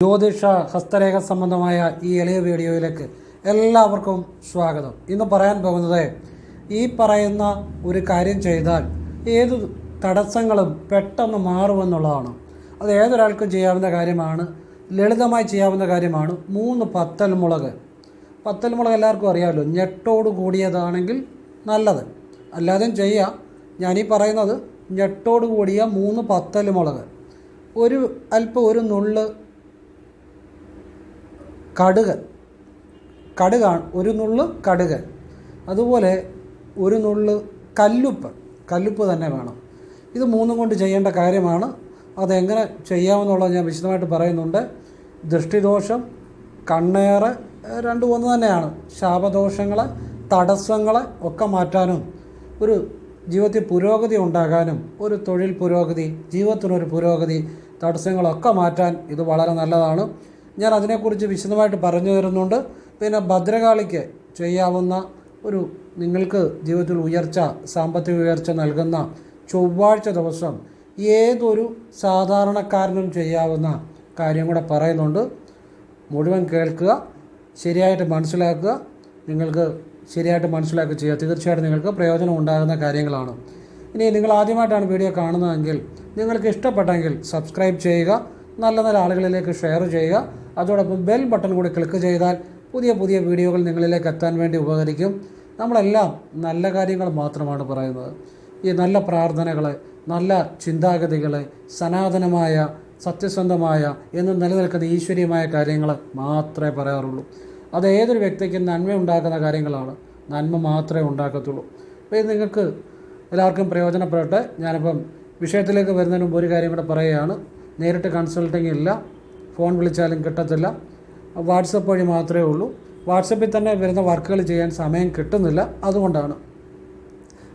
ജ്യോതിഷ ഹസ്തരേഖ സംബന്ധമായ ഈ എളിയ വീഡിയോയിലേക്ക് എല്ലാവർക്കും സ്വാഗതം. ഇന്ന് പറയാൻ പോകുന്നത് ഈ പറയുന്ന ഒരു കാര്യം ചെയ്താൽ ഏത് തടസ്സങ്ങളും പെട്ടെന്ന് മാറുമെന്നുള്ളതാണ്. അത് ഏതൊരാൾക്കും ചെയ്യാവുന്ന കാര്യമാണ് ലളിതമായി ചെയ്യാവുന്ന കാര്യമാണ്. മൂന്ന് പത്തൽ മുളക് പത്തൽ മുളക് എല്ലാവർക്കും അറിയാമല്ലോ ഞെട്ടോട് കൂടിയതാണെങ്കിൽ നല്ലത്. അല്ലാതെയും ചെയ്യാം. ഞാനീ പറയുന്നത് ഞെട്ടോട് കൂടിയ മൂന്ന് പത്തൽ മുളക് ഒരു അല്പം ഒരു നുള്ള് കടുക് കടുകാണ് ഒരു നുള്ള് കടുക് അതുപോലെ ഒരു നുള്ള് കല്ലുപ്പ്. കല്ലുപ്പ് തന്നെ വേണം. ഇത് മൂന്നും കൊണ്ട് ചെയ്യേണ്ട കാര്യമാണ്. അതെങ്ങനെ ചെയ്യാമെന്നുള്ളത് ഞാൻ വിശദമായിട്ട് പറയുന്നുണ്ട്. ദൃഷ്ടിദോഷം കണ്ണേറ് രണ്ടു ഒന്ന് തന്നെയാണ്. ശാപദോഷങ്ങൾ തടസ്സങ്ങളെ ഒക്കെ മാറ്റാനും ഒരു ജീവിതത്തിൽ പുരോഗതി ഉണ്ടാകാനും ഒരു തൊഴിൽ പുരോഗതി ജീവിതത്തിനൊരു പുരോഗതി തടസ്സങ്ങളൊക്കെ മാറ്റാൻ ഇത് വളരെ നല്ലതാണ്. ഞാൻ അതിനെക്കുറിച്ച് വിശദമായിട്ട് പറഞ്ഞു തരുന്നുണ്ട്. പിന്നെ ഭദ്രകാളിക്ക് ചെയ്യാവുന്ന ഒരു നിങ്ങൾക്ക് ജീവിതത്തിൽ ഉയർച്ച സാമ്പത്തിക ഉയർച്ച നൽകുന്ന ചൊവ്വാഴ്ച ദിവസം ഏതൊരു സാധാരണക്കാരനും ചെയ്യാവുന്ന കാര്യം കൂടെ പറയുന്നുണ്ട്. മുഴുവൻ കേൾക്കുക ശരിയായിട്ട് മനസ്സിലാക്കുക. നിങ്ങൾക്ക് ശരിയായിട്ട് മനസ്സിലാക്കുക ചെയ്യുക തീർച്ചയായിട്ടും നിങ്ങൾക്ക് പ്രയോജനം ഉണ്ടാകുന്ന കാര്യങ്ങളാണ്. ഇനി നിങ്ങൾ ആദ്യമായിട്ടാണ് വീഡിയോ കാണുന്നതെങ്കിൽ നിങ്ങൾക്ക് ഇഷ്ടപ്പെട്ടെങ്കിൽ സബ്സ്ക്രൈബ് ചെയ്യുക നല്ല നല്ല ആളുകളിലേക്ക് ഷെയർ ചെയ്യുക. അതോടൊപ്പം ബെൽ ബട്ടൺ കൂടി ക്ലിക്ക് ചെയ്താൽ പുതിയ പുതിയ വീഡിയോകൾ നിങ്ങളിലേക്ക് എത്താൻ വേണ്ടി ഉപകരിക്കും. നമ്മളെല്ലാം നല്ല കാര്യങ്ങൾ മാത്രമാണ് പറയുന്നത്. ഈ നല്ല പ്രാർത്ഥനകൾ നല്ല ചിന്താഗതികൾ സനാതനമായ സത്യസന്ധമായ എന്ന് നിലനിൽക്കുന്ന ഈശ്വരീയമായ കാര്യങ്ങൾ മാത്രമേ പറയാറുള്ളൂ. അത് ഏതൊരു വ്യക്തിക്കും നന്മ ഉണ്ടാക്കുന്ന കാര്യങ്ങളാണ്. നന്മ മാത്രമേ ഉണ്ടാക്കത്തുള്ളൂ. അപ്പോൾ ഇത് നിങ്ങൾക്ക് എല്ലാവർക്കും പ്രയോജനപ്പെടട്ടെ. ഞാനിപ്പം വിഷയത്തിലേക്ക് വരുന്നതിന് മുമ്പ് ഒരു കാര്യം കൂടെ പറയുകയാണ്. നേരിട്ട് കൺസൾട്ടിങ് ഇല്ല. ഫോൺ വിളിച്ചാലും കിട്ടത്തില്ല. വാട്സപ്പ് വഴി മാത്രമേ ഉള്ളൂ. വാട്സപ്പിൽ തന്നെ വരുന്ന വർക്കുകൾ ചെയ്യാൻ സമയം കിട്ടുന്നില്ല. അതുകൊണ്ടാണ്.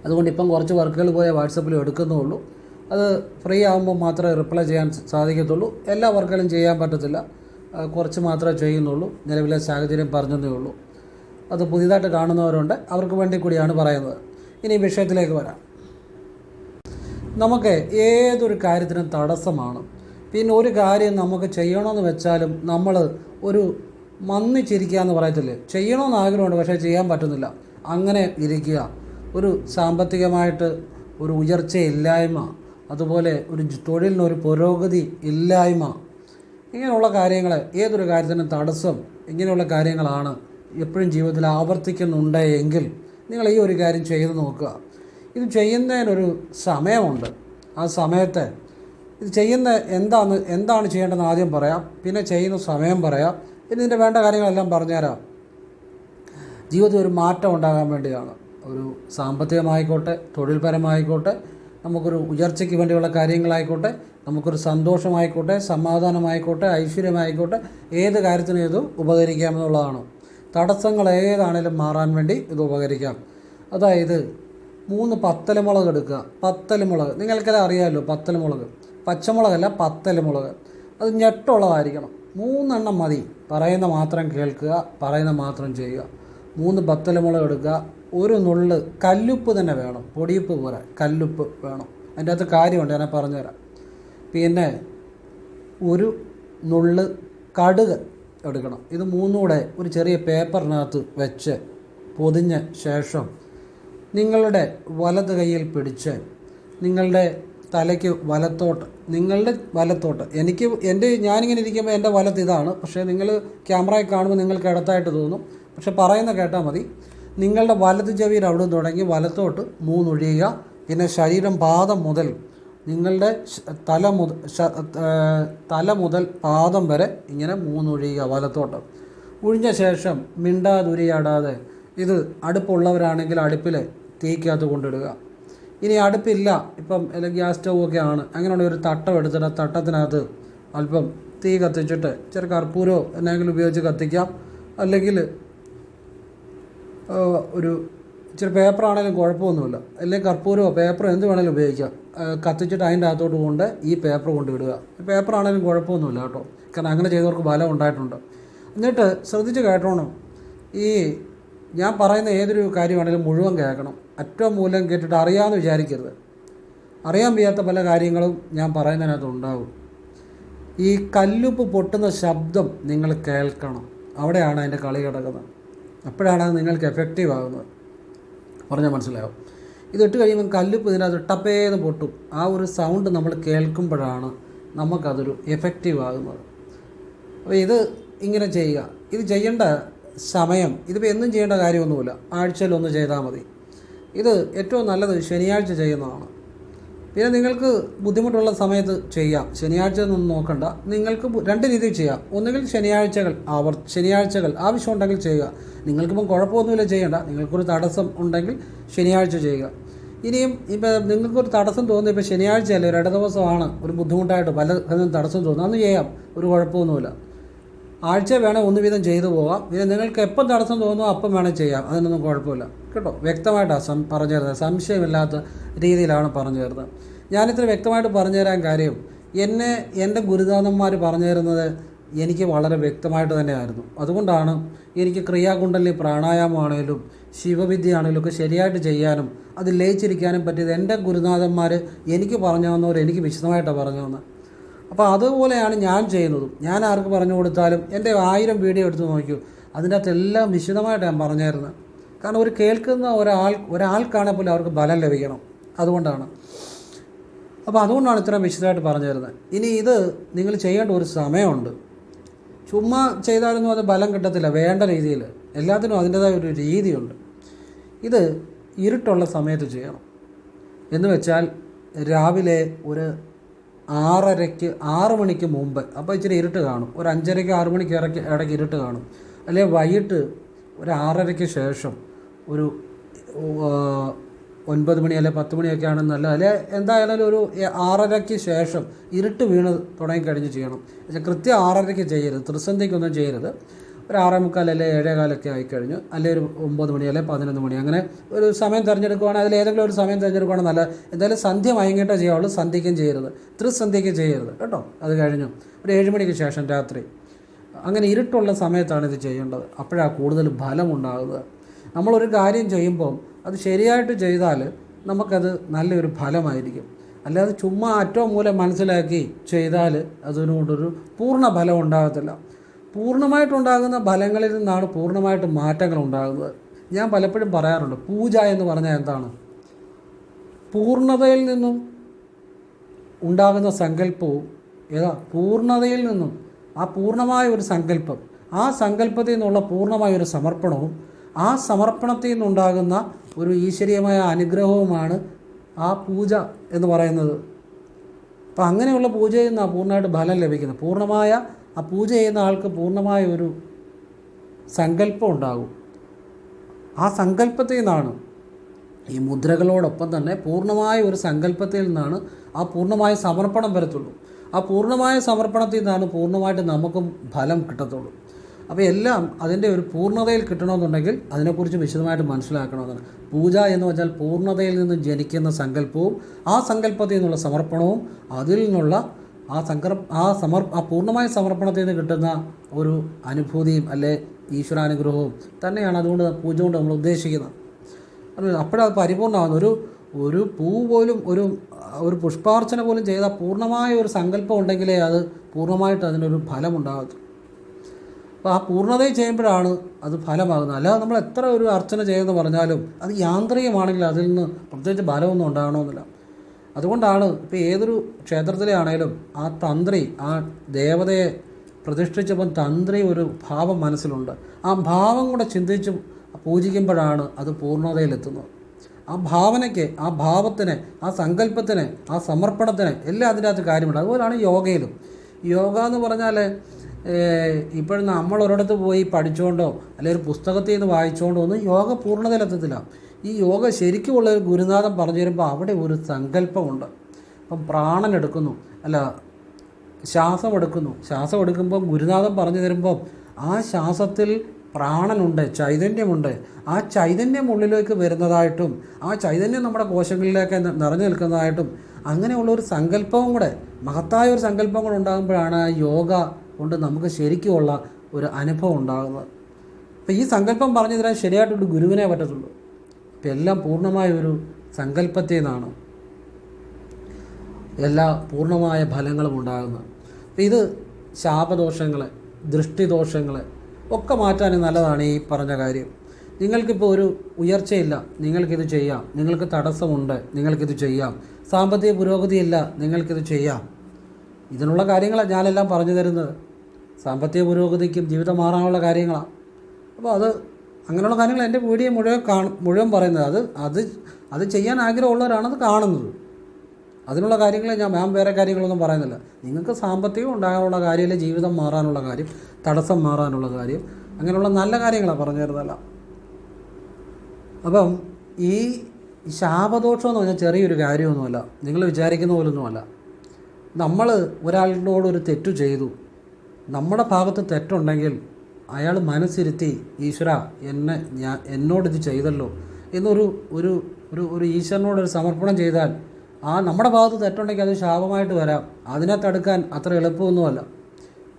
അതുകൊണ്ട് ഇപ്പം കുറച്ച് വർക്കുകൾ പോയാൽ വാട്സപ്പിൽ എടുക്കുന്നുള്ളൂ അത് ഫ്രീ ആകുമ്പോൾ മാത്രമേ റിപ്ലൈ ചെയ്യാൻ സാധിക്കത്തുള്ളൂ. എല്ലാ വർക്കുകളും ചെയ്യാൻ പറ്റത്തില്ല. കുറച്ച് മാത്രമേ ചെയ്യുന്നുള്ളൂ. നിലവിലെ സാഹചര്യം പറഞ്ഞതേ ഉള്ളൂ. അത് പുതിയതായിട്ട് കാണുന്നവരുണ്ട്. അവർക്ക് വേണ്ടി കൂടിയാണ് പറയുന്നത്. ഇനി വിഷയത്തിലേക്ക് വരാം. നമുക്ക് ഏതൊരു കാര്യത്തിനും തടസ്സമാണ്. പിന്നെ ഒരു കാര്യം നമുക്ക് ചെയ്യണമെന്ന് വെച്ചാലും നമ്മൾ ഒരു മന്നി എന്ന് പറയത്തില്ലേ? ചെയ്യണമെന്ന് ആഗ്രഹമുണ്ട് പക്ഷേ ചെയ്യാൻ പറ്റുന്നില്ല. അങ്ങനെ ഇരിക്കുക. ഒരു സാമ്പത്തികമായിട്ട് ഒരു ഉയർച്ചയില്ലായ്മ അതുപോലെ ഒരു തൊഴിലിനൊരു പുരോഗതി ഇല്ലായ്മ ഇങ്ങനെയുള്ള കാര്യങ്ങൾ ഏതൊരു കാര്യത്തിനും തടസ്സം ഇങ്ങനെയുള്ള കാര്യങ്ങളാണ് എപ്പോഴും ജീവിതത്തിൽ ആവർത്തിക്കുന്നുണ്ട് എങ്കിൽ നിങ്ങൾ ഈ ഒരു കാര്യം ചെയ്ത് നോക്കുക. ഇത് ചെയ്യുന്നതിനൊരു സമയമുണ്ട്. ആ സമയത്ത് ഇത് ചെയ്യുന്ന എന്താണ് എന്താണ് ചെയ്യേണ്ടതെന്ന് ആദ്യം പറയാം പിന്നെ ചെയ്യുന്ന സമയം പറയാം പിന്നെ ഇതിന്റെ വേണ്ട കാര്യങ്ങളെല്ലാം പറഞ്ഞുതരാം. ജീവിതത്തിൽ ഒരു മാറ്റം ഉണ്ടാകാൻ വേണ്ടിയാണ്. ഒരു സാമ്പത്തികമായിക്കോട്ടെ തൊഴിൽപരമായിക്കോട്ടെ നമുക്കൊരു ഉയർച്ചയ്ക്ക് വേണ്ടിയുള്ള കാര്യങ്ങളായിക്കോട്ടെ നമുക്കൊരു സന്തോഷമായിക്കോട്ടെ സമാധാനമായിക്കോട്ടെ ഐശ്വര്യമായിക്കോട്ടെ ഏത് കാര്യത്തിനും ഇത് ഉപകരിക്കാമെന്നുള്ളതാണ് തടസ്സങ്ങൾ ഏതാണേലും മാറാൻ വേണ്ടി ഇത് ഉപകരിക്കാം. അതായത് മൂന്ന് പത്തലമുളക് എടുക്കുക. പത്തലമുളക് നിങ്ങൾക്കത് അറിയാമല്ലോ പത്തലമുളക് പച്ചമുളകല്ല പത്തലമുളക്. അത് ഞെട്ടുള്ളതായിരിക്കണം. മൂന്നെണ്ണം മതി. പറയുന്ന മാത്രം കേൾക്കുക പറയുന്ന മാത്രം ചെയ്യുക. മൂന്ന് പത്തലമുളക് എടുക്കുക. ഒരു നുള്ള് കല്ലുപ്പ് തന്നെ വേണം. പൊടിയുപ്പ് പോലെ കല്ലുപ്പ് വേണം. അതിന്റെ അകത്ത് കാര്യമുണ്ട്. ഞാൻ പറഞ്ഞുതരാം. പിന്നെ ഒരു നുള്ള് കടുക് എടുക്കണം. ഇത് മൂന്നുകൂടെ ഒരു ചെറിയ പേപ്പറിനകത്ത് വെച്ച് പൊതിഞ്ഞ ശേഷം നിങ്ങളുടെ വലത് കൈയിൽ പിടിച്ച് നിങ്ങളുടെ തലയ്ക്ക് വലത്തോട്ട് നിങ്ങളുടെ വലത്തോട്ട്. എനിക്ക് എന്റെ ഞാനിങ്ങനെ ഇരിക്കുമ്പോൾ എന്റെ വലത്ത് ഇതാണ്. പക്ഷേ നിങ്ങൾ ക്യാമറയിൽ കാണുമ്പോൾ നിങ്ങൾക്ക് ഇടത്തായിട്ട് തോന്നും. പക്ഷെ പറയുന്ന കേട്ടാൽ മതി. നിങ്ങളുടെ വലത് ചെവിയിൽ അവിടെ തുടങ്ങി വലത്തോട്ട് മൂന്നൊഴിയുക. പിന്നെ ശരീരം പാദം മുതൽ നിങ്ങളുടെ തല മുതൽ തല മുതൽ പാദം വരെ ഇങ്ങനെ മൂന്നൊഴിയുക വലത്തോട്ട്. ഒഴിഞ്ഞ ശേഷം മിണ്ടാതുരിയാടാതെ ഇത് അടുപ്പുള്ളവരാണെങ്കിൽ അടുപ്പിൽ തീക്കകത്ത് കൊണ്ടിടുക. ഇനി അടുപ്പില്ല. ഇപ്പം ഗ്യാസ് സ്റ്റൗ ഒക്കെ ആണ് അങ്ങനെയുള്ള ഒരു തട്ടം എടുത്തിട്ട് ആ തട്ടത്തിനകത്ത് അല്പം തീ കത്തിച്ചിട്ട് ചെറു കർപ്പൂരോ എന്തെങ്കിലും ഉപയോഗിച്ച് കത്തിക്കാം. അല്ലെങ്കിൽ ഒരു ഇച്ചിരി പേപ്പറാണെങ്കിലും കുഴപ്പമൊന്നുമില്ല. അല്ലെങ്കിൽ കർപ്പൂരോ പേപ്പറോ എന്ത് വേണമെങ്കിലും ഉപയോഗിക്കാം. കത്തിച്ചിട്ട് അതിന്റെ അകത്തോട്ട് കൊണ്ട് ഈ പേപ്പർ കൊണ്ട് ഇടുക പേപ്പറാണെങ്കിലും കുഴപ്പമൊന്നുമില്ല കേട്ടോ. കാരണം അങ്ങനെ ചെയ്തവർക്ക് ബലം ഉണ്ടായിട്ടുണ്ട്. എന്നിട്ട് ശ്രദ്ധിച്ച് കേട്ടോണം. ഈ ഞാൻ പറയുന്ന ഏതൊരു കാര്യമാണെങ്കിലും മുഴുവൻ കേൾക്കണം. അറ്റവും മൂലം കേട്ടിട്ട് അറിയാമെന്ന് വിചാരിക്കരുത്. അറിയാൻ വയ്യാത്ത പല കാര്യങ്ങളും ഞാൻ പറയുന്നതിനകത്ത് ഉണ്ടാവും. ഈ കല്ലുപ്പ് പൊട്ടുന്ന ശബ്ദം നിങ്ങൾ കേൾക്കണം. അവിടെയാണ് അതിന്റെ കളി കിടക്കുന്നത്. അപ്പോഴാണ് അത് നിങ്ങൾക്ക് എഫക്റ്റീവ് ആകുന്നത്. പറഞ്ഞാൽ മനസ്സിലാവും. ഇത് ഇട്ട് കഴിയുമ്പോൾ കല്ലുപ്പ് ഇതിനകത്ത് ടപ്പേന്ന് പൊട്ടും. ആ ഒരു സൗണ്ട് നമ്മൾ കേൾക്കുമ്പോഴാണ് നമുക്കതൊരു എഫക്റ്റീവ് ആകുന്നത്. അപ്പോൾ ഇത് ഇങ്ങനെ ചെയ്യുക. ഇത് ചെയ്യേണ്ട സമയം. ഇതിപ്പോൾ എന്നും ചെയ്യേണ്ട കാര്യമൊന്നുമില്ല. ആഴ്ചയിൽ ഒന്ന് ചെയ്താൽ മതി. ഇത് ഏറ്റവും നല്ലത് ശനിയാഴ്ച ചെയ്യുന്നതാണ്. പിന്നെ നിങ്ങൾക്ക് ബുദ്ധിമുട്ടുള്ള സമയത്ത് ചെയ്യാം. ശനിയാഴ്ച ഒന്നും നോക്കണ്ട. നിങ്ങൾക്ക് രണ്ട് രീതിയിൽ ചെയ്യാം. ഒന്നുകിൽ ശനിയാഴ്ചകൾ ആവർ ശനിയാഴ്ചകൾ ആവശ്യമുണ്ടെങ്കിൽ ചെയ്യുക. നിങ്ങൾക്കിപ്പം കുഴപ്പമൊന്നുമില്ല ചെയ്യേണ്ട. നിങ്ങൾക്കൊരു തടസ്സം ഉണ്ടെങ്കിൽ ശനിയാഴ്ച ചെയ്യുക. ഇനിയും ഇപ്പം നിങ്ങൾക്കൊരു തടസ്സം തോന്നി ഇപ്പോൾ ശനിയാഴ്ചയല്ലേ ഒരു ഇട ദിവസമാണ് ഒരു ബുദ്ധിമുട്ടായിട്ട് പല തടസ്സം തോന്നുന്നു അന്ന് ചെയ്യാം. ഒരു കുഴപ്പമൊന്നുമില്ല. ആഴ്ച വേണേൽ ഒന്ന് വീതം ചെയ്തു പോകാം പിന്നെ നിങ്ങൾക്ക് എപ്പം തടസ്സം തോന്നുമോ അപ്പം വേണേൽ ചെയ്യാം. അതിനൊന്നും കുഴപ്പമില്ല. കേട്ടോ? വ്യക്തമായിട്ടാണ് സം പറഞ്ഞു തരുന്നത് സംശയമില്ലാത്ത രീതിയിലാണ് പറഞ്ഞു തരുന്നത് ഞാനിത്ര വ്യക്തമായിട്ട് പറഞ്ഞു തരാൻ കാര്യം എന്നെ എന്റെ ഗുരുനാഥന്മാർ പറഞ്ഞു തരുന്നത് എനിക്ക് വളരെ വ്യക്തമായിട്ട് തന്നെയായിരുന്നു. അതുകൊണ്ടാണ് എനിക്ക് ക്രിയാകുണ്ടലി പ്രാണായാമമാണേലും ശിവവിദ്യയാണേലും ഒക്കെ ശരിയായിട്ട് ചെയ്യാനും അത് ലയിച്ചിരിക്കാനും പറ്റിയത് എന്റെ ഗുരുനാഥന്മാർ എനിക്ക് പറഞ്ഞു തന്നവർ എനിക്ക് വിശദമായിട്ടാണ് പറഞ്ഞു തന്നത് അപ്പോൾ അതുപോലെയാണ് ഞാൻ ചെയ്യുന്നതും. ഞാൻ ആർക്ക് പറഞ്ഞു കൊടുത്താലും എന്റെ ആയിരം വീഡിയോ എടുത്ത് നോക്കൂ. അതിന്റെ അകത്ത് എല്ലാം വിശദമായിട്ട് ഞാൻ പറഞ്ഞായിരുന്നു. കാരണം ഒരു കേൾക്കുന്ന ഒരാൾ ഒരാൾക്കാണെ പോലും അവർക്ക് ബലം ലഭിക്കണം. അതുകൊണ്ടാണ്. അപ്പോൾ അതുകൊണ്ടാണ് ഇത്രയും വിശദമായിട്ട് പറഞ്ഞു തരുന്നത് ഇനി ഇത് നിങ്ങൾ ചെയ്യേണ്ട ഒരു സമയമുണ്ട്. ചുമ്മാ ചെയ്താലൊന്നും അത് ബലം കിട്ടത്തില്ല വേണ്ട രീതിയിൽ എല്ലാത്തിനും അതിന്റേതായ ഒരു രീതിയുണ്ട്. ഇത് ഇരുട്ടുള്ള സമയത്ത് ചെയ്യണം. എന്ന് വെച്ചാൽ രാവിലെ ഒരു ആറരയ്ക്ക് ആറ് മണിക്ക് മുമ്പ്. അപ്പോൾ ഇച്ചിരി ഇരുട്ട് കാണും. ഒരു അഞ്ചരയ്ക്ക് ആറ് മണിക്ക് ഇടയ്ക്ക് ഇടയ്ക്ക് ഇരുട്ട് കാണും. അല്ലെങ്കിൽ വൈകിട്ട് ഒരു ആറരയ്ക്ക് ശേഷം ഒരു ഒൻപത് മണി അല്ലെ പത്ത് മണിയൊക്കെ ആണെന്നല്ല. അല്ലെ എന്തായാലും ഒരു ആറരയ്ക്ക് ശേഷം ഇരുട്ട് വീണ് തുടങ്ങിക്കഴിഞ്ഞ് ചെയ്യണം. കൃത്യം ആറരയ്ക്ക് ചെയ്യരുത്. ത്രിസന്ധിക്കൊന്നും ചെയ്യരുത്. ഒരു ആറേ മുക്കാൽ അല്ലെ ഏഴേ കാലൊക്കെ ആയിക്കഴിഞ്ഞു. അല്ലെ ഒരു ഒമ്പത് മണി അല്ലെ പതിനൊന്ന് മണി. അങ്ങനെ ഒരു സമയം തിരഞ്ഞെടുക്കുവാണെങ്കിൽ അതിൽ ഏതെങ്കിലും ഒരു സമയം തിരഞ്ഞെടുക്കുവാണെങ്കിൽ നല്ല എന്തായാലും സന്ധ്യ വൈകിട്ടേ ചെയ്യാവുള്ളൂ. സന്ധ്യയ്ക്കും ചെയ്യരുത്. ത്രിസന്ധ്യയ്ക്ക് ചെയ്യരുത് കേട്ടോ. അത് കഴിഞ്ഞു. ഒരു ഏഴ് മണിക്ക് ശേഷം രാത്രി. അങ്ങനെ ഇരുട്ടുള്ള സമയത്താണ് ഇത് ചെയ്യേണ്ടത്. അപ്പോഴാണ് കൂടുതൽ ഫലം ഉണ്ടാകുന്നത് നമ്മളൊരു കാര്യം ചെയ്യുമ്പം അത് ശരിയായിട്ട് ചെയ്താൽ നമുക്കത് നല്ലൊരു ഫലമായിരിക്കും. അല്ലാതെ ചുമ്മാ അറ്റവും മൂലം മനസ്സിലാക്കി ചെയ്താൽ അതിനോടൊരു പൂർണ ഫലം ഉണ്ടാകത്തില്ല. പൂർണമായിട്ടുണ്ടാകുന്ന ഫലങ്ങളിൽ നിന്നാണ് പൂർണമായിട്ട് മാറ്റങ്ങൾ ഉണ്ടാകുന്നത്. ഞാൻ പലപ്പോഴും പറയാറുണ്ട് പൂജ എന്ന് പറഞ്ഞാൽ എന്താണ്? പൂർണതയിൽ നിന്നും ഉണ്ടാകുന്ന സങ്കല്പവും ഏതാ? പൂർണതയിൽ നിന്നും ആ പൂർണമായ ഒരു സങ്കല്പം ആ സങ്കല്പത്തിൽ നിന്നുള്ള പൂർണമായ ഒരു സമർപ്പണവും ആ സമർപ്പണത്തിൽ നിന്നുണ്ടാകുന്ന ഒരു ഈശ്വരീയമായ അനുഗ്രഹവുമാണ് ആ പൂജ എന്ന് പറയുന്നത്. അപ്പം അങ്ങനെയുള്ള പൂജയിൽ നിന്നാണ് പൂർണമായിട്ട് ഫലം ലഭിക്കുന്നത്. പൂർണമായ ആ പൂജ ചെയ്യുന്ന ആൾക്ക് പൂർണമായ ഒരു സങ്കല്പം ഉണ്ടാകും. ആ സങ്കല്പത്തിൽ നിന്നാണ് ഈ മുദ്രകളോടൊപ്പം തന്നെ പൂർണമായ ഒരു സങ്കല്പത്തിൽ നിന്നാണ് ആ പൂർണമായ സമർപ്പണം വരത്തുള്ളൂ. ആ പൂർണമായ സമർപ്പണത്തിൽ നിന്നാണ് പൂർണമായിട്ട് നമുക്കും ഫലം കിട്ടത്തുള്ളൂ. അപ്പോൾ എല്ലാം അതിന്റെ ഒരു പൂർണതയിൽ കിട്ടണമെന്നുണ്ടെങ്കിൽ അതിനെക്കുറിച്ച് വിശദമായിട്ട് മനസ്സിലാക്കണമെന്നാണ്. പൂജ എന്ന് വെച്ചാൽ പൂർണതയിൽ നിന്ന് ജനിക്കുന്ന സങ്കല്പവും ആ സങ്കല്പത്തിൽ നിന്നുള്ള സമർപ്പണവും അതിൽ നിന്നുള്ള ആ സങ്കർ ആ സമർ ആ പൂർണമായ സമർപ്പണത്തിൽ നിന്ന് കിട്ടുന്ന ഒരു അനുഭൂതിയും അല്ലെ ഈശ്വരാനുഗ്രഹവും തന്നെയാണ് അതുകൊണ്ട് പൂജ കൊണ്ട് നമ്മൾ ഉദ്ദേശിക്കുന്നത്. അപ്പോഴത് പരിപൂർണമാകുന്നു ഒരു ഒരു പൂ പോലും ഒരു ഒരു പുഷ്പാർച്ചന പോലും ചെയ്ത പൂർണമായ ഒരു സങ്കല്പം ഉണ്ടെങ്കിലേ അത് പൂർണമായിട്ട് അതിനൊരു ഫലമുണ്ടാകത്തു. അപ്പോൾ ആ പൂർണതയിൽ ചെയ്യുമ്പോഴാണ് അത് ഫലമാകുന്നത്. അല്ലാതെ നമ്മൾ എത്ര ഒരു അർച്ചന ചെയ്യുമെന്ന് പറഞ്ഞാലും അത് യാന്ത്രികമാണെങ്കിൽ അതിൽ നിന്ന് പ്രത്യേകിച്ച് ഫലമൊന്നും ഉണ്ടാകണമെന്നില്ല. അതുകൊണ്ടാണ് ഇപ്പോൾ ഏതൊരു ക്ഷേത്രത്തിലാണേലും ആ തന്ത്രി ആ ദേവതയെ പ്രതിഷ്ഠിച്ചപ്പം തന്ത്രി ഒരു ഭാവം മനസ്സിലുണ്ട്. ആ ഭാവം കൂടെ ചിന്തിച്ച് പൂജിക്കുമ്പോഴാണ് അത് പൂർണതയിലെത്തുന്നത്. ആ ഭാവനയ്ക്ക് ആ ഭാവത്തിന് ആ സങ്കല്പത്തിന് ആ സമർപ്പണത്തിന് എല്ലാം അതിന്റെ അകത്ത് കാര്യമുണ്ട്. അതുപോലെയാണ് യോഗയിലും. യോഗ എന്ന് പറഞ്ഞാൽ ഇപ്പോഴും നമ്മൾ ഒരിടത്ത് പോയി പഠിച്ചുകൊണ്ടോ അല്ലെങ്കിൽ ഒരു പുസ്തകത്തിൽ നിന്ന് വായിച്ചുകൊണ്ടോ ഒന്നും യോഗ പൂർണതയിലെത്തത്തില്ല. ഈ യോഗ ശരിക്കുമുള്ള ഒരു ഗുരുനാഥൻ പറഞ്ഞു തരുമ്പോൾ അവിടെ ഒരു സങ്കല്പമുണ്ട്. അപ്പം പ്രാണൻ എടുക്കുന്നു. അല്ല ശ്വാസം എടുക്കുന്നു. ശ്വാസം എടുക്കുമ്പോൾ ഗുരുനാഥൻ പറഞ്ഞു തരുമ്പോൾ ആ ശ്വാസത്തിൽ പ്രാണനുണ്ട് ചൈതന്യമുണ്ട്. ആ ചൈതന്യം ഉള്ളിലേക്ക് വരുന്നതായിട്ടും ആ ചൈതന്യം നമ്മുടെ കോശങ്ങളിലേക്ക് നിറഞ്ഞു നിൽക്കുന്നതായിട്ടും അങ്ങനെയുള്ള ഒരു സങ്കല്പവും കൂടെ മഹത്തായ ഒരു സങ്കല്പം കൂടെ ഉണ്ടാകുമ്പോഴാണ് യോഗ കൊണ്ട് നമുക്ക് ശരിക്കുമുള്ള ഒരു അനുഭവം ഉണ്ടാകുന്നത്. അപ്പോൾ ഈ സങ്കല്പം പറഞ്ഞു തരാൻ ശരിയായിട്ടൊരു ഗുരുവിനെ പറ്റത്തുള്ളൂ. അപ്പം എല്ലാം പൂർണമായ ഒരു സങ്കല്പത്തിൽ നിന്നാണ് എല്ലാ പൂർണമായ ഫലങ്ങളും ഉണ്ടാകുന്നത്. ഇത് ശാപദോഷങ്ങൾ ദൃഷ്ടിദോഷങ്ങൾ ഒക്കെ മാറ്റാൻ നല്ലതാണ് ഈ പറഞ്ഞ കാര്യം. നിങ്ങൾക്കിപ്പോൾ ഒരു ഉയർച്ചയില്ല നിങ്ങൾക്കിത് ചെയ്യാം. നിങ്ങൾക്ക് തടസ്സമുണ്ട് നിങ്ങൾക്കിത് ചെയ്യാം. സാമ്പത്തിക പുരോഗതിയില്ല നിങ്ങൾക്കിത് ചെയ്യാം. ഇതിനുള്ള കാര്യങ്ങളാണ് ഞാനെല്ലാം പറഞ്ഞു തരുന്നത്. സാമ്പത്തിക പുരോഗതിക്കും ജീവിതം മാറാനുള്ള കാര്യങ്ങളാണ് അപ്പോൾ അത് അങ്ങനെയുള്ള കാര്യങ്ങൾ എന്റെ വീഡിയോ മുഴുവൻ കാണും മുഴുവൻ പറയുന്നത്. അത് അത് അത് ചെയ്യാൻ ആഗ്രഹമുള്ളവരാണ് അത് കാണുന്നത്. അതിനുള്ള കാര്യങ്ങൾ ഞാൻ ഞാൻ വേറെ കാര്യങ്ങളൊന്നും പറയുന്നില്ല. നിങ്ങൾക്ക് സാമ്പത്തികം ഉണ്ടാകാനുള്ള കാര്യമില്ല ജീവിതം മാറാനുള്ള കാര്യം തടസ്സം മാറാനുള്ള കാര്യം അങ്ങനെയുള്ള നല്ല കാര്യങ്ങളാണ് പറഞ്ഞു തരുന്നതല്ല അപ്പം ഈ ശാപദോഷം എന്ന് പറഞ്ഞാൽ ചെറിയൊരു കാര്യമൊന്നുമല്ല. നിങ്ങൾ വിചാരിക്കുന്ന പോലൊന്നുമല്ല. നമ്മൾ ഒരാളിനോടൊരു തെറ്റു ചെയ്തു. നമ്മുടെ ഭാഗത്ത് തെറ്റുണ്ടെങ്കിൽ അയാൾ മനസ്സിരുത്തി ഈശ്വര എന്നെ ഞാൻ എന്നോടിത് ചെയ്തല്ലോ എന്നൊരു ഒരു ഒരു ഒരു ഈശ്വരനോടൊരു സമർപ്പണം ചെയ്താൽ ആ നമ്മുടെ ഭാഗത്ത് തെറ്റുണ്ടെങ്കിൽ അത് ശാപമായിട്ട് വരാം. അതിനെ തടുക്കാൻ അത്ര എളുപ്പമൊന്നുമല്ല.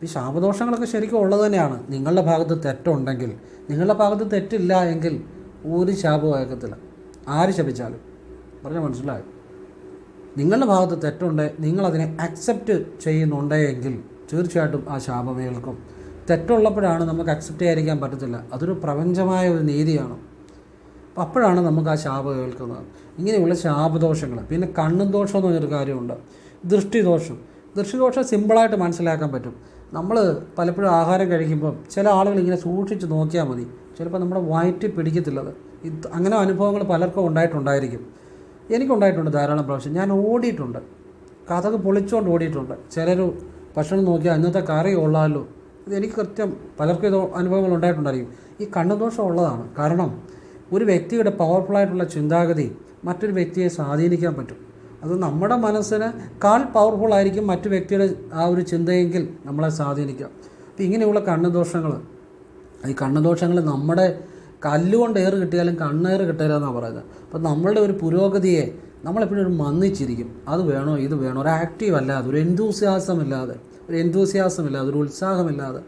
ഈ ശാപദോഷങ്ങളൊക്കെ ശരിക്കും ഉള്ളത് തന്നെയാണ്. നിങ്ങളുടെ ഭാഗത്ത് തെറ്റുണ്ടെങ്കിൽ നിങ്ങളുടെ ഭാഗത്ത് തെറ്റില്ല എങ്കിൽ ഒരു ശാപവും അയക്കത്തില്ല. ആര് ശപിച്ചാലും. പറഞ്ഞാൽ മനസ്സിലായോ? നിങ്ങളുടെ ഭാഗത്ത് തെറ്റുണ്ട് നിങ്ങളതിനെ അക്സെപ്റ്റ് ചെയ്യുന്നുണ്ടെങ്കിൽ തീർച്ചയായിട്ടും ആ ശാപം ഏൽക്കും തെറ്റുള്ളപ്പോഴാണ് നമുക്ക് അക്സെപ്റ്റ് ചെയ്യാതിരിക്കാൻ പറ്റത്തില്ല. അതൊരു പ്രപഞ്ചമായ ഒരു നീതിയാണ്. അപ്പം അപ്പോഴാണ് നമുക്ക് ആ ശാപ കേൾക്കുന്നത് ഇങ്ങനെയുള്ള ശാപദോഷങ്ങൾ പിന്നെ കണ്ണും ദോഷം എന്ന് പറഞ്ഞൊരു കാര്യമുണ്ട്. ദൃഷ്ടിദോഷം. ദൃഷ്ടിദോഷം സിമ്പിളായിട്ട് മനസ്സിലാക്കാൻ പറ്റും. നമ്മൾ പലപ്പോഴും ആഹാരം കഴിക്കുമ്പം ചില ആളുകൾ ഇങ്ങനെ സൂക്ഷിച്ച് നോക്കിയാൽ മതി. ചിലപ്പോൾ നമ്മുടെ വയറ്റ് പിടിക്കത്തില്ലത്. ഇത് അങ്ങനെ അനുഭവങ്ങൾ പലർക്കും ഉണ്ടായിട്ടുണ്ടായിരിക്കും. എനിക്കുണ്ടായിട്ടുണ്ട് ധാരാളം പ്രാവശ്യം. ഞാൻ ഓടിയിട്ടുണ്ട്. കഥക് പൊളിച്ചുകൊണ്ട് ഓടിയിട്ടുണ്ട്. ചിലർ ഭക്ഷണം നോക്കിയാൽ അന്നത്തെ കറി ഇത് എനിക്ക് കൃത്യം പലർക്കും ഇത് അനുഭവങ്ങൾ ഉണ്ടായിട്ടുണ്ടായിരിക്കും. ഈ കണ്ണുദോഷം ഉള്ളതാണ്. കാരണം ഒരു വ്യക്തിയുടെ പവർഫുള്ളായിട്ടുള്ള ചിന്താഗതി മറ്റൊരു വ്യക്തിയെ സ്വാധീനിക്കാൻ പറ്റും. അത് നമ്മുടെ മനസ്സിന് കാൽ പവർഫുൾ ആയിരിക്കും മറ്റു വ്യക്തിയുടെ ആ ഒരു ചിന്തയെങ്കിൽ നമ്മളെ സ്വാധീനിക്കാം. അപ്പം ഇങ്ങനെയുള്ള കണ്ണുദോഷങ്ങൾ ഈ കണ്ണുദോഷങ്ങൾ നമ്മുടെ കല്ലുകൊണ്ട് ഏറ് കിട്ടിയാലും കണ്ണേർ കിട്ടില്ല പറയുന്നത്. അപ്പോൾ നമ്മളുടെ ഒരു പുരോഗതിയെ നമ്മളെപ്പോഴും ഒരു മന്നിച്ചിരിക്കും. അത് വേണോ ഇത് വേണോ? ഒരു ആക്റ്റീവ് അല്ലാതെ ഒരു എൻതൂസിയാസം ഇല്ലാതെ. ഒരു എന്തൂസിയാസം ഇല്ലാതെ ഒരു ഉത്സാഹമില്ലാതെ.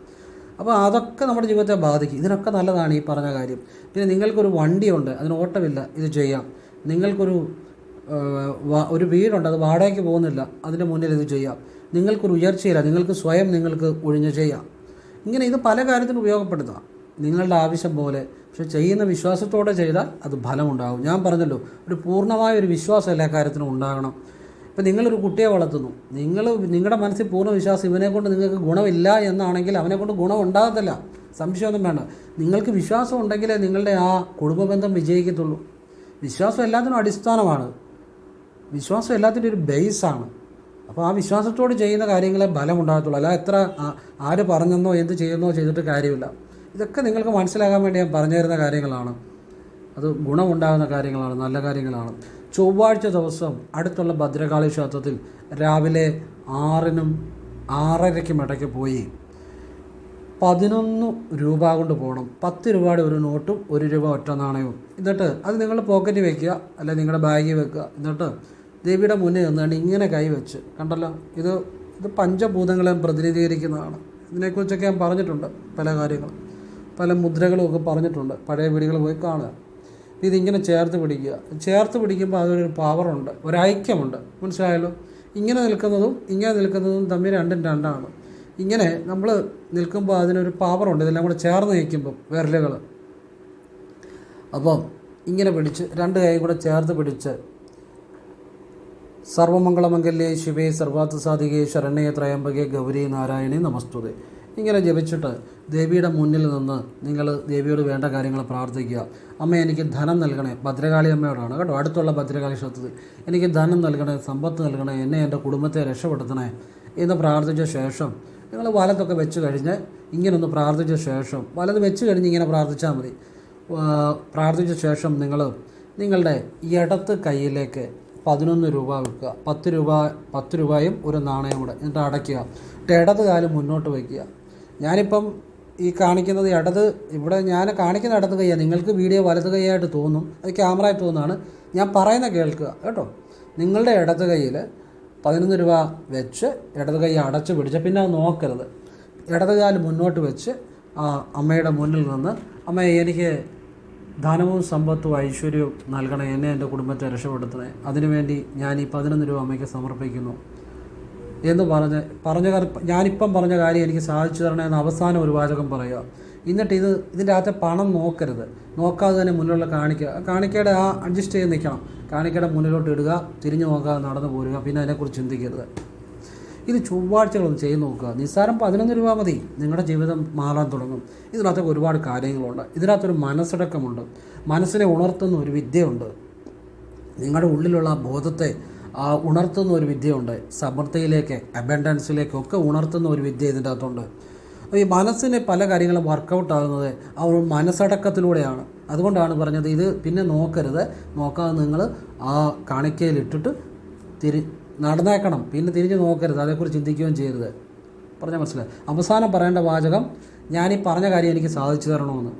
അപ്പോൾ അതൊക്കെ നമ്മുടെ ജീവിതത്തെ ബാധിക്കും. ഇതിനൊക്കെ നല്ലതാണ് ഈ പറഞ്ഞ കാര്യം. പിന്നെ നിങ്ങൾക്കൊരു വണ്ടിയുണ്ട് അതിന് ഓട്ടമില്ല ഇത് ചെയ്യാം. നിങ്ങൾക്കൊരു ഒരു വീടുണ്ട് അത് വാടകയ്ക്ക് പോകുന്നില്ല അതിന്റെ മുന്നിൽ ഇത് ചെയ്യാം. നിങ്ങൾക്കൊരു ഉയർച്ചയില്ല നിങ്ങൾക്ക് സ്വയം നിങ്ങൾക്ക് ഒഴിഞ്ഞു ചെയ്യാം. ഇങ്ങനെ ഇത് പല കാര്യത്തിനും ഉപയോഗപ്പെടുത്താം. നിങ്ങളുടെ ആവശ്യം പോലെ പക്ഷെ ചെയ്യുന്ന വിശ്വാസത്തോടെ ചെയ്താൽ അത് ഫലമുണ്ടാകും. ഞാൻ പറഞ്ഞല്ലോ ഒരു പൂർണമായ ഒരു വിശ്വാസം എല്ലാ കാര്യത്തിനും ഉണ്ടാകണം. ഇപ്പം നിങ്ങളൊരു കുട്ടിയെ വളർത്തുന്നു. നിങ്ങൾ നിങ്ങളുടെ മനസ്സിൽ പൂർണ വിശ്വാസം ഇവനെ കൊണ്ട് നിങ്ങൾക്ക് ഗുണമില്ല എന്നാണെങ്കിൽ അവനെ കൊണ്ട് ഗുണം ഉണ്ടാകത്തില്ല. സംശയമൊന്നും വേണ്ട. നിങ്ങൾക്ക് വിശ്വാസം ഉണ്ടെങ്കിലേ നിങ്ങളുടെ ആ കുടുംബബന്ധം വിജയിക്കത്തുള്ളൂ. വിശ്വാസം എല്ലാത്തിനും അടിസ്ഥാനമാണ്. വിശ്വാസം എല്ലാത്തിന്റെ ഒരു ബേസാണ്. അപ്പോൾ ആ വിശ്വാസത്തോട് ചെയ്യുന്ന കാര്യങ്ങളെ ബലം ഉണ്ടാകത്തുള്ളൂ. അല്ല എത്ര ആര് പറഞ്ഞെന്നോ എന്ത് ചെയ്യുന്നോ ചെയ്തിട്ട് കാര്യമില്ല. ഇതൊക്കെ നിങ്ങൾക്ക് മനസ്സിലാകാൻ വേണ്ടി ഞാൻ പറഞ്ഞു തരുന്ന കാര്യങ്ങളാണ്. അത് ഗുണമുണ്ടാകുന്ന കാര്യങ്ങളാണ് നല്ല കാര്യങ്ങളാണ്. ചൊവ്വാഴ്ച ദിവസം അടുത്തുള്ള ഭദ്രകാളി ക്ഷേത്രത്തിൽ രാവിലെ ആറിനും ആറരയ്ക്കും ഇടയ്ക്ക് പോയി പതിനൊന്ന് രൂപ കൊണ്ട് പോകണം. പത്ത് രൂപയുടെ ഒരു നോട്ടും ഒരു രൂപ ഒറ്റ നാണയവും. എന്നിട്ട് അത് നിങ്ങൾ പോക്കറ്റിൽ വെക്കുക അല്ല നിങ്ങളുടെ ബാഗിൽ വെക്കുക. എന്നിട്ട് ദേവിയുടെ മുന്നിൽ നിന്നാണ് ഇങ്ങനെ കൈ വെച്ച്. കണ്ടല്ലോ? ഇത് ഇത് പഞ്ചഭൂതങ്ങളെ പ്രതിനിധീകരിക്കുന്നതാണ്. ഇതിനെക്കുറിച്ചൊക്കെ ഞാൻ പറഞ്ഞിട്ടുണ്ട് പല കാര്യങ്ങളും. പല മുദ്രകളും ഒക്കെ പറഞ്ഞിട്ടുണ്ട്. പഴയ വീടുകൾ പോയി കാണുക. ഇതിങ്ങനെ ചേർത്ത് പിടിക്കുക. ചേർത്ത് പിടിക്കുമ്പോൾ അതൊരു പവറുണ്ട് ഒരു ഐക്യമുണ്ട് മനസ്സിലായല്ലോ? ഇങ്ങനെ നിൽക്കുന്നതും ഇങ്ങനെ നിൽക്കുന്നതും തമ്മിൽ രണ്ടും രണ്ടാണ്. ഇങ്ങനെ നമ്മൾ നിൽക്കുമ്പോൾ അതിനൊരു പവറുണ്ട് ഇതെല്ലാം കൂടെ ചേർന്ന് നിൽക്കുമ്പോൾ വിരലുകൾ. അപ്പം ഇങ്ങനെ പിടിച്ച് രണ്ട് കൈ കൂടെ ചേർത്ത് പിടിച്ച് സർവമംഗളമംഗല്യേ ശിവേ സർവാർത്ഥ സാധികേ ശരണ്യേ ത്രയംബകേ ഗൗരി നാരായണി നമസ്തുതേ. ഇങ്ങനെ ജപിച്ചിട്ട് ദേവിയുടെ മുന്നിൽ നിന്ന് നിങ്ങൾ ദേവിയോട് വേണ്ട കാര്യങ്ങൾ പ്രാർത്ഥിക്കുക. അമ്മ എനിക്ക് ധനം നൽകണേ. ഭദ്രകാളി അമ്മയോടാണ് കേട്ടോ. അടുത്തുള്ള ഭദ്രകാളി ക്ഷേത്രത്തിൽ. എനിക്ക് ധനം നൽകണേ സമ്പത്ത് നൽകണേ എന്നെ എന്റെ കുടുംബത്തെ രക്ഷപ്പെടുത്തണേ എന്ന് പ്രാർത്ഥിച്ച ശേഷം നിങ്ങൾ വലത്തൊക്കെ വെച്ച് കഴിഞ്ഞ് ഇങ്ങനൊന്ന് പ്രാർത്ഥിച്ച ശേഷം വലത് വെച്ച് കഴിഞ്ഞ് ഇങ്ങനെ പ്രാർത്ഥിച്ചാൽ മതി. പ്രാർത്ഥിച്ച ശേഷം നിങ്ങൾ നിങ്ങളുടെ ഇടത്ത് കയ്യിലേക്ക് പതിനൊന്ന് രൂപ വെക്കുക. പത്ത് രൂപ പത്ത് രൂപയും ഒരു നാണയം കൂടെ. എന്നിട്ട് അടയ്ക്കുക. എന്നിട്ട് ഇടത് കാലം മുന്നോട്ട് വയ്ക്കുക. ഞാനിപ്പം ഈ കാണിക്കുന്നത് ഇടത് ഇവിടെ ഞാൻ കാണിക്കുന്ന ഇടത് കൈയാണ് നിങ്ങൾക്ക് വീഡിയോ വലത് കൈയായിട്ട് തോന്നും. അത് ക്യാമറ ആയിട്ട് തോന്നുന്നതാണ്. ഞാൻ പറയുന്ന കേൾക്കുക കേട്ടോ? നിങ്ങളുടെ ഇടത് കൈയിൽ പതിനൊന്ന് രൂപ വെച്ച് ഇടത് കൈ അടച്ച് പിടിച്ച് പിന്നെ അത് നോക്കരുത്. ഇടത് കാൽ മുന്നോട്ട് വെച്ച് ആ അമ്മയുടെ മുന്നിൽ നിന്ന് അമ്മ എനിക്ക് ധനവും സമ്പത്തും ഐശ്വര്യവും നൽകണേ. എന്നെ എന്റെ കുടുംബത്തെ രക്ഷപ്പെടുത്തണേ. അതിനുവേണ്ടി ഞാൻ ഈ പതിനൊന്ന് രൂപ അമ്മയ്ക്ക് സമർപ്പിക്കുന്നു. എന്ന് പറഞ്ഞ് പറഞ്ഞ ഞാനിപ്പം പറഞ്ഞ കാര്യം എനിക്ക് സാധിച്ചു തരണമെന്ന് അവസാനം ഒരു വാചകം പറയുക. എന്നിട്ട് ഇത് ഇതിന്റെ അകത്തെ പണം നോക്കരുത്. നോക്കാതെ തന്നെ മുന്നിലുള്ള കാണിക്ക കാണിക്കയുടെ ആ അഡ്ജസ്റ്റ് ചെയ്ത് നിൽക്കണം. കാണിക്കയുടെ മുന്നിലോട്ട് ഇടുക തിരിഞ്ഞു നോക്കാതെ നടന്നു പോരുക പിന്നെ അതിനെക്കുറിച്ച് ചിന്തിക്കരുത്. ഇത് ചൊവ്വാഴ്ചകളൊന്ന് ചെയ്ത് നോക്കുക. നിസ്സാരം പതിനൊന്ന് രൂപ മതി. നിങ്ങളുടെ ജീവിതം മാറാൻ തുടങ്ങും. ഇതിനകത്തൊക്കെ ഒരുപാട് കാര്യങ്ങളുണ്ട്. ഇതിനകത്തൊരു മനസ്സടക്കമുണ്ട്. മനസ്സിനെ ഉണർത്തുന്ന ഒരു വിദ്യയുണ്ട്. നിങ്ങളുടെ ഉള്ളിലുള്ള ആ ബോധത്തെ ഉണർത്തുന്ന ഒരു വിദ്യയുണ്ട്. സമൃദ്ധിയിലേക്ക് അബൻഡൻസിലേക്ക് ഒക്കെ ഉണർത്തുന്ന ഒരു വിദ്യ ഇതിന്റെ അകത്തുണ്ട്. അപ്പോൾ ഈ മനസ്സിന് പല കാര്യങ്ങളും വർക്കൗട്ട് ആകുന്നത് ആ ഒരു മനസ്സടക്കത്തിലൂടെയാണ്. അതുകൊണ്ടാണ് പറഞ്ഞത് ഇത് പിന്നെ നോക്കരുത്. നോക്കാതെ നിങ്ങൾ ആ കാണിക്കയിലിട്ടിട്ട് തിരി നടന്നേക്കണം. പിന്നെ തിരിഞ്ഞ് നോക്കരുത്. അതേക്കുറിച്ച് ചിന്തിക്കുകയും ചെയ്യരുത്. പറഞ്ഞാൽ മനസ്സിലായി. അവസാനം പറയേണ്ട വാചകം ഞാൻ ഈ പറഞ്ഞ കാര്യം എനിക്ക് സാധിച്ചു തരണമെന്ന്.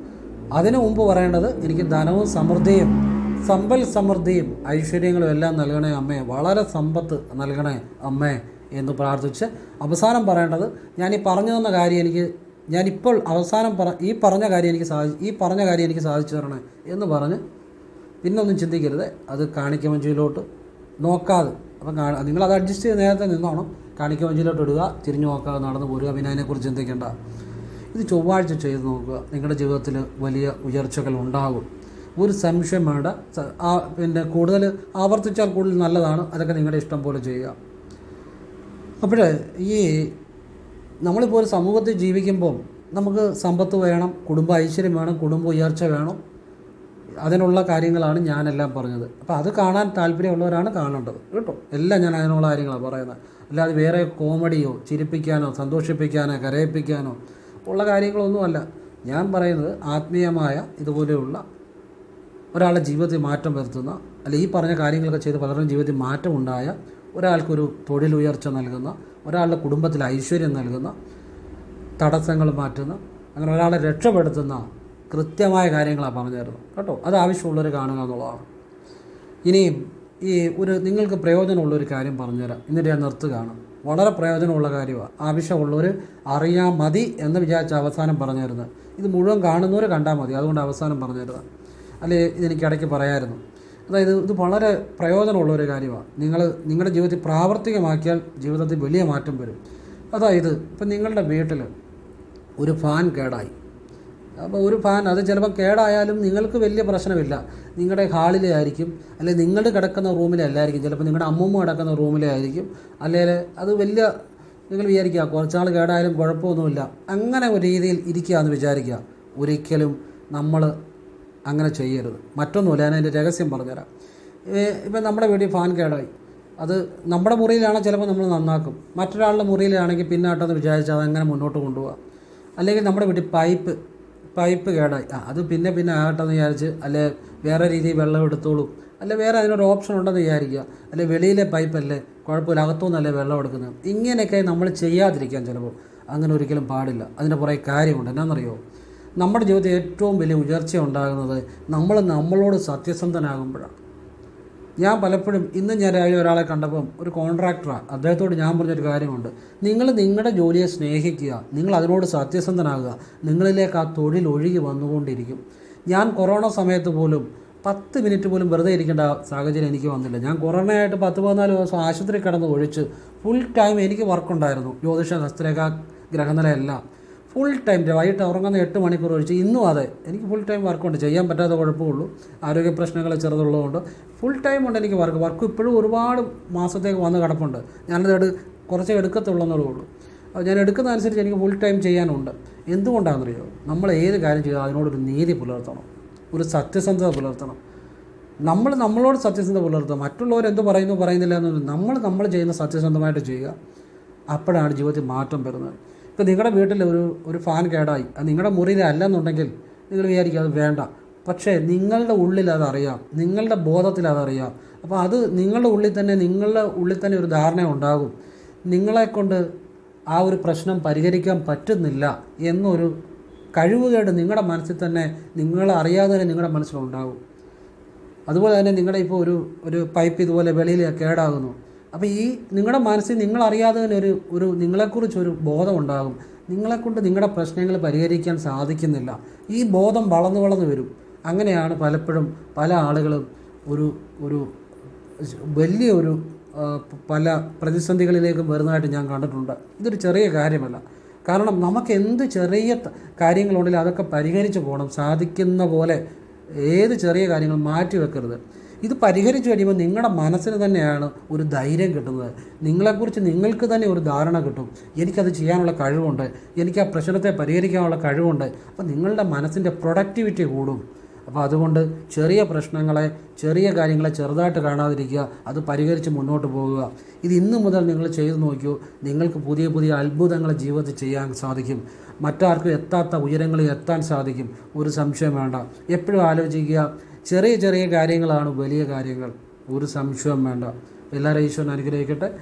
അതിനു മുമ്പ് പറയേണ്ടത് എനിക്ക് ധനവും സമൃദ്ധിയും സമ്പൽ സമൃദ്ധിയും ഐശ്വര്യങ്ങളും എല്ലാം നൽകണേ അമ്മേ. വളരെ സമ്പത്ത് നൽകണേ അമ്മേ എന്ന് പ്രാർത്ഥിച്ച് അവസാനം പറയേണ്ടത് ഞാൻ ഈ പറഞ്ഞു തന്ന കാര്യം എനിക്ക് ഞാനിപ്പോൾ അവസാനം പറ ഈ പറഞ്ഞ കാര്യം എനിക്ക് സാധി ഈ പറഞ്ഞ കാര്യം എനിക്ക് സാധിച്ചു തരണേ എന്ന് പറഞ്ഞ് പിന്നൊന്നും ചിന്തിക്കരുത്. അത് കാണിക്കമഞ്ചിയിലോട്ട് നോക്കാതെ. അപ്പം കാണ നിങ്ങളത് അഡ്ജസ്റ്റ് ചെയ്ത് നേരത്തെ നിന്നോണം. കാണിക്കമഞ്ചിയിലോട്ട് ഇടുക തിരിഞ്ഞു നോക്കാതെ നടന്നു പോരുക പിന്നെ അതിനെക്കുറിച്ച് ചിന്തിക്കേണ്ട. ഇത് ചൊവ്വാഴ്ച ചെയ്ത് നോക്കുക. നിങ്ങളുടെ ജീവിതത്തിൽ വലിയ ഉയർച്ചകൾ ഉണ്ടാകും. ഒരു സംശയം വേണ്ട. പിന്നെ കൂടുതൽ ആവർത്തിച്ചാൽ കൂടുതൽ നല്ലതാണ്. അതൊക്കെ നിങ്ങളുടെ ഇഷ്ടം പോലെ ചെയ്യുക. അപ്പോൾ ഈ നമ്മളിപ്പോൾ ഒരു സമൂഹത്തിൽ ജീവിക്കുമ്പോൾ നമുക്ക് സമ്പത്ത് വേണം കുടുംബ ഐശ്വര്യം വേണം കുടുംബ ഉയർച്ച വേണം. അതിനുള്ള കാര്യങ്ങളാണ് ഞാനെല്ലാം പറഞ്ഞത്. അപ്പോൾ അത് കാണാൻ താല്പര്യമുള്ളവരാണ് കാണേണ്ടത്. കേട്ടോ? എല്ലാം ഞാൻ അതിനുള്ള കാര്യങ്ങളാണ് പറയുന്നത്. അല്ലാതെ വേറെ കോമഡിയോ ചിരിപ്പിക്കാനോ സന്തോഷിപ്പിക്കാനോ കരയിപ്പിക്കാനോ ഉള്ള കാര്യങ്ങളൊന്നുമല്ല. ഞാൻ പറയുന്നത് ആത്മീയമായ ഇതുപോലെയുള്ള ഒരാളുടെ ജീവിതത്തിൽ മാറ്റം വരുത്തുന്ന അല്ലെ ഈ പറഞ്ഞ കാര്യങ്ങളൊക്കെ ചെയ്ത് പലരുടെയും ജീവിതത്തിൽ മാറ്റം മാറ്റമുണ്ടായ ഒരാൾക്കൊരു തൊഴിൽ ഉയർച്ച നൽകുന്ന ഒരാളുടെ കുടുംബത്തിൽ ഐശ്വര്യം നൽകുന്ന തടസ്സങ്ങൾ മാറ്റുന്ന അങ്ങനെ ഒരാളെ രക്ഷപ്പെടുത്തുന്ന കൃത്യമായ കാര്യങ്ങളാണ് പറഞ്ഞു തരുന്നത് കേട്ടോ? അത് ആവശ്യമുള്ളവർ കാണുക എന്നുള്ളതാണ്. ഇനിയും ഈ ഒരു നിങ്ങൾക്ക് പ്രയോജനമുള്ള ഒരു കാര്യം പറഞ്ഞുതരാം. എന്നിട്ട് ഞാൻ നിർത്തുകയാണ്. വളരെ പ്രയോജനമുള്ള കാര്യമാണ്. ആവശ്യമുള്ളവർ അറിയാൻ മതി എന്ന് വിചാരിച്ച അവസാനം പറഞ്ഞു തരുന്നത് ഇത് മുഴുവൻ കാണുന്നവർ കണ്ടാൽ മതി. അതുകൊണ്ട് അവസാനം പറഞ്ഞു തരുന്നത് അല്ലെ ഇതെനിക്ക് ഇടയ്ക്ക് പറയായിരുന്നു. അതായത് ഇത് വളരെ പ്രയോജനമുള്ള ഒരു കാര്യമാണ്. നിങ്ങൾ നിങ്ങളുടെ ജീവിതത്തിൽ പ്രാവർത്തികമാക്കിയാൽ ജീവിതത്തിൽ വലിയ മാറ്റം വരും. അതായത് ഇപ്പം നിങ്ങളുടെ വീട്ടിൽ ഒരു ഫാൻ കേടായി. അപ്പോൾ ഒരു ഫാൻ അത് ചിലപ്പോൾ കേടായാലും നിങ്ങൾക്ക് വലിയ പ്രശ്നമില്ല. നിങ്ങളുടെ ഹാളിലെ ആയിരിക്കും അല്ലെങ്കിൽ നിങ്ങൾ കിടക്കുന്ന റൂമിലെ അല്ലായിരിക്കും. ചിലപ്പോൾ നിങ്ങളുടെ അമ്മൂമ്മ കിടക്കുന്ന റൂമിലെ ആയിരിക്കും അല്ലെങ്കിൽ അത് വലിയ നിങ്ങൾ വിചാരിക്കുക കുറച്ചാൾ കേടായാലും കുഴപ്പമൊന്നുമില്ല. അങ്ങനെ ഒരു രീതിയിൽ ഇരിക്കുക എന്ന് വിചാരിക്കുക. ഒരിക്കലും നമ്മൾ അങ്ങനെ ചെയ്യരുത്. മറ്റൊന്നുമില്ല ഞാൻ അതിന്റെ രഹസ്യം പറഞ്ഞുതരാം. ഇപ്പം നമ്മുടെ വീട്ടിൽ ഫാൻ കേടായി. അത് നമ്മുടെ മുറിയിലാണ് ചിലപ്പോൾ നമ്മൾ നന്നാക്കും. മറ്റൊരാളുടെ മുറിയിലാണെങ്കിൽ പിന്നാട്ടെന്ന് വിചാരിച്ചാൽ അതങ്ങനെ മുന്നോട്ട് കൊണ്ടുപോകാം അല്ലെങ്കിൽ നമ്മുടെ വീട്ടിൽ പൈപ്പ് പൈപ്പ് കേടായി. ആ അത് പിന്നെ പിന്നെ ആകട്ടെ എന്ന് വിചാരിച്ച് അല്ലെ വേറെ രീതിയിൽ വെള്ളം എടുത്തോളും. അല്ലെ വേറെ അതിനൊരു ഓപ്ഷൻ ഉണ്ടെന്ന് വിചാരിക്കുക. അല്ലെ വെളിയിലെ പൈപ്പല്ലേ കുഴപ്പമില്ല അകത്തുനിന്നല്ലേ വെള്ളം എടുക്കുന്നത്. ഇങ്ങനെയൊക്കെ നമ്മൾ ചെയ്യാതിരിക്കാൻ ചിലപ്പോൾ അങ്ങനെ ഒരിക്കലും പാടില്ല. അതിന്റെ കുറേ കാര്യമുണ്ട്. എന്നാണെന്നറിയോ നമ്മുടെ ജീവിതത്തിൽ ഏറ്റവും വലിയ ഉയർച്ച ഉണ്ടാകുന്നത് നമ്മൾ നമ്മളോട് സത്യസന്ധനാകുമ്പോഴാണ്. ഞാൻ പലപ്പോഴും ഇന്ന് ഞാൻ രാവിലെ ഒരാളെ കണ്ടപ്പം ഒരു കോൺട്രാക്ടറാണ് അദ്ദേഹത്തോട് ഞാൻ പറഞ്ഞൊരു കാര്യമുണ്ട്. നിങ്ങൾ നിങ്ങളുടെ ജോലിയെ സ്നേഹിക്കുക നിങ്ങൾ അതിനോട് സത്യസന്ധനാകുക നിങ്ങളിലേക്ക് ആ തൊഴിൽ ഒഴുകി വന്നുകൊണ്ടിരിക്കും. ഞാൻ കൊറോണ സമയത്ത് പോലും പത്ത് മിനിറ്റ് പോലും വെറുതെ ഇരിക്കേണ്ട സാഹചര്യം എനിക്ക് വന്നില്ല. ഞാൻ കൊറോണയായിട്ട് പത്ത് പതിനാല് ദിവസം ആശുപത്രി കിടന്ന് ഒഴിച്ച് ഫുൾ ടൈം എനിക്ക് വർക്കുണ്ടായിരുന്നു ജ്യോതിഷ ഹസ്തരേഖ ഗ്രഹനില എല്ലാം ഫുൾ ടൈം വൈകിട്ട് ഉറങ്ങുന്ന എട്ട് മണിക്കൂർ ഒഴിച്ച് ഇന്നും അതെ എനിക്ക് ഫുൾ ടൈം വർക്കുണ്ട് ചെയ്യാൻ പറ്റാത്ത കുഴപ്പമുള്ളൂ. ആരോഗ്യ പ്രശ്നങ്ങൾ ചെറുതുള്ളതുകൊണ്ട് ഫുൾ ടൈം ഉണ്ട് എനിക്ക് വർക്ക് വർക്ക് ഇപ്പോഴും ഒരുപാട് മാസത്തേക്ക് വന്ന് കിടപ്പുണ്ട്. ഞാനത് എടു കുറച്ച് എടുക്കത്തുള്ളെന്നുള്ളൂ ഞാൻ എടുക്കുന്ന അനുസരിച്ച് എനിക്ക് ഫുൾ ടൈം ചെയ്യാനുണ്ട്. എന്തുകൊണ്ടാണെന്നറിയോ? നമ്മൾ ഏത് കാര്യം ചെയ്താൽ അതിനോടൊരു നീതി പുലർത്തണം. ഒരു സത്യസന്ധത പുലർത്തണം. നമ്മൾ നമ്മളോട് സത്യസന്ധത പുലർത്തുക. മറ്റുള്ളവർ എന്ത് പറയുന്നു പറയുന്നില്ല എന്നൊന്നും നമ്മൾ നമ്മൾ ചെയ്യുന്ന സത്യസന്ധമായിട്ട് ചെയ്യുക. അപ്പോഴാണ് ജീവിതത്തിൽ മാറ്റം വരുന്നത്. ഇപ്പോൾ നിങ്ങളുടെ വീട്ടിൽ ഒരു ഒരു ഫാൻ കേടായി. അത് നിങ്ങളുടെ മുറിയിൽ അല്ലെന്നുണ്ടെങ്കിൽ നിങ്ങൾ വിചാരിക്കുക അത് വേണ്ട. പക്ഷേ നിങ്ങളുടെ ഉള്ളിൽ അതറിയാം നിങ്ങളുടെ ബോധത്തിൽ അതറിയാം അപ്പോൾ അത് നിങ്ങളുടെ ഉള്ളിൽ തന്നെ നിങ്ങളുടെ ഉള്ളിൽ തന്നെ ഒരു ധാരണ ഉണ്ടാകും. നിങ്ങളെക്കൊണ്ട് ആ ഒരു പ്രശ്നം പരിഹരിക്കാൻ പറ്റുന്നില്ല എന്നൊരു കഴിവുകേട് നിങ്ങളുടെ മനസ്സിൽ തന്നെ നിങ്ങൾ അറിയാതെ തന്നെ നിങ്ങളുടെ മനസ്സിലുണ്ടാകും. അതുപോലെ തന്നെ നിങ്ങളുടെ ഇപ്പോൾ ഒരു ഒരു പൈപ്പ് ഇതുപോലെ വെളിയിൽ കേടാകുന്നു. അപ്പോൾ ഈ നിങ്ങളുടെ മനസ്സിൽ നിങ്ങൾ അറിയാതെ തന്നെ ഒരു ഒരു നിങ്ങളെക്കുറിച്ചൊരു ബോധം ഉണ്ടാകും. നിങ്ങളെക്കൊണ്ട് നിങ്ങളുടെ പ്രശ്നങ്ങൾ പരിഹരിക്കാൻ സാധിക്കുന്നില്ല. ഈ ബോധം വളർന്നു വളർന്നു വരും. അങ്ങനെയാണ് പലപ്പോഴും പല ആളുകളും ഒരു ഒരു വലിയ ഒരു പല പ്രതിസന്ധികളിലേക്കും വരുന്നതായിട്ട് ഞാൻ കണ്ടിട്ടുണ്ട്. ഇതൊരു ചെറിയ കാര്യമല്ല. കാരണം നമുക്ക് എന്ത് ചെറിയ കാര്യങ്ങളുണ്ടെങ്കിലും അതൊക്കെ പരിഹരിച്ച് പോകണം. സാധിക്കുന്ന പോലെ ഏത് ചെറിയ കാര്യങ്ങൾ മാറ്റി വെക്കരുത്. ഇത് പരിഹരിച്ചു കഴിയുമ്പോൾ നിങ്ങളുടെ മനസ്സിന് തന്നെയാണ് ഒരു ധൈര്യം കിട്ടുന്നത്. നിങ്ങളെക്കുറിച്ച് നിങ്ങൾക്ക് തന്നെ ഒരു ധാരണ കിട്ടും. എനിക്കത് ചെയ്യാനുള്ള കഴിവുണ്ട്. എനിക്ക് ആ പ്രശ്നത്തെ പരിഹരിക്കാനുള്ള കഴിവുണ്ട്. അപ്പോൾ നിങ്ങളുടെ മനസ്സിന്റെ പ്രൊഡക്ടിവിറ്റി കൂടും. അപ്പോൾ അതുകൊണ്ട് ചെറിയ പ്രശ്നങ്ങളെ ചെറിയ കാര്യങ്ങളെ ചെറുതായിട്ട് കാണാതിരിക്കുക. അത് പരിഹരിച്ച് മുന്നോട്ട് പോകുക. ഇത് ഇന്നു മുതൽ നിങ്ങൾ ചെയ്തു നോക്കൂ. നിങ്ങൾക്ക് പുതിയ പുതിയ അത്ഭുതങ്ങൾ ജീവിതത്തിൽ ചെയ്യാൻ സാധിക്കും. മറ്റാർക്കും എത്താത്ത ഉയരങ്ങളിൽ എത്താൻ സാധിക്കും. ഒരു സംശയം വേണ്ട. എപ്പോഴും ആലോചിക്കുക. ചെറിയ ചെറിയ കാര്യങ്ങളാണ് വലിയ കാര്യങ്ങൾ. ഒരു സംശയവും വേണ്ട. എല്ലാവരും ഈശ്വരൻ അനുഗ്രഹിക്കട്ടെ.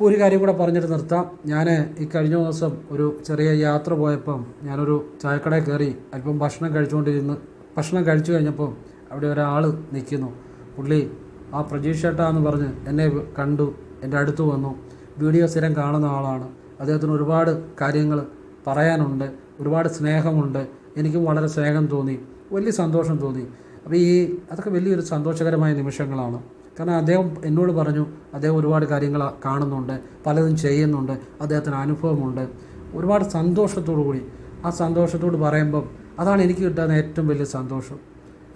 ഒരു കാര്യം കൂടെ പറഞ്ഞിട്ട് നിർത്താം. ഞാൻ ഈ കഴിഞ്ഞ ദിവസം ഒരു ചെറിയ യാത്ര പോയപ്പം ഞാനൊരു ചായക്കടയിൽ കയറി അല്പം ഭക്ഷണം കഴിച്ചുകൊണ്ടിരുന്ന് ഭക്ഷണം കഴിച്ചു കഴിഞ്ഞപ്പോൾ അവിടെ ഒരാൾ നിൽക്കുന്നു. പുള്ളി ആ പ്രജീഷ് ചേട്ടാ എന്ന് പറഞ്ഞ് എന്നെ കണ്ടു. എന്റെ അടുത്ത് വന്നു. വീഡിയോ സ്ഥിരം കാണുന്ന ആളാണ്. അദ്ദേഹത്തിന് ഒരുപാട് കാര്യങ്ങൾ പറയാനുണ്ട്. ഒരുപാട് സ്നേഹമുണ്ട്. എനിക്കും വളരെ സ്നേഹം തോന്നി. വലിയ സന്തോഷം തോന്നി. അപ്പോൾ ഈ അതൊക്കെ വലിയൊരു സന്തോഷകരമായ നിമിഷങ്ങളാണ്. കാരണം അദ്ദേഹം എന്നോട് പറഞ്ഞു അദ്ദേഹം ഒരുപാട് കാര്യങ്ങൾ കാണുന്നുണ്ട് പലതും ചെയ്യുന്നുണ്ട് അദ്ദേഹത്തിന് അനുഭവമുണ്ട്. ഒരുപാട് സന്തോഷത്തോടു കൂടി. ആ സന്തോഷത്തോട് പറയുമ്പം അതാണ് എനിക്ക് കിട്ടുന്ന ഏറ്റവും വലിയ സന്തോഷം.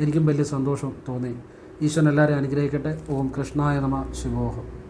എനിക്കും വലിയ സന്തോഷം തോന്നി. ഈശ്വരൻ എല്ലാവരെയും അനുഗ്രഹിക്കട്ടെ. ഓം കൃഷ്ണായ നമ ശിവോഹം.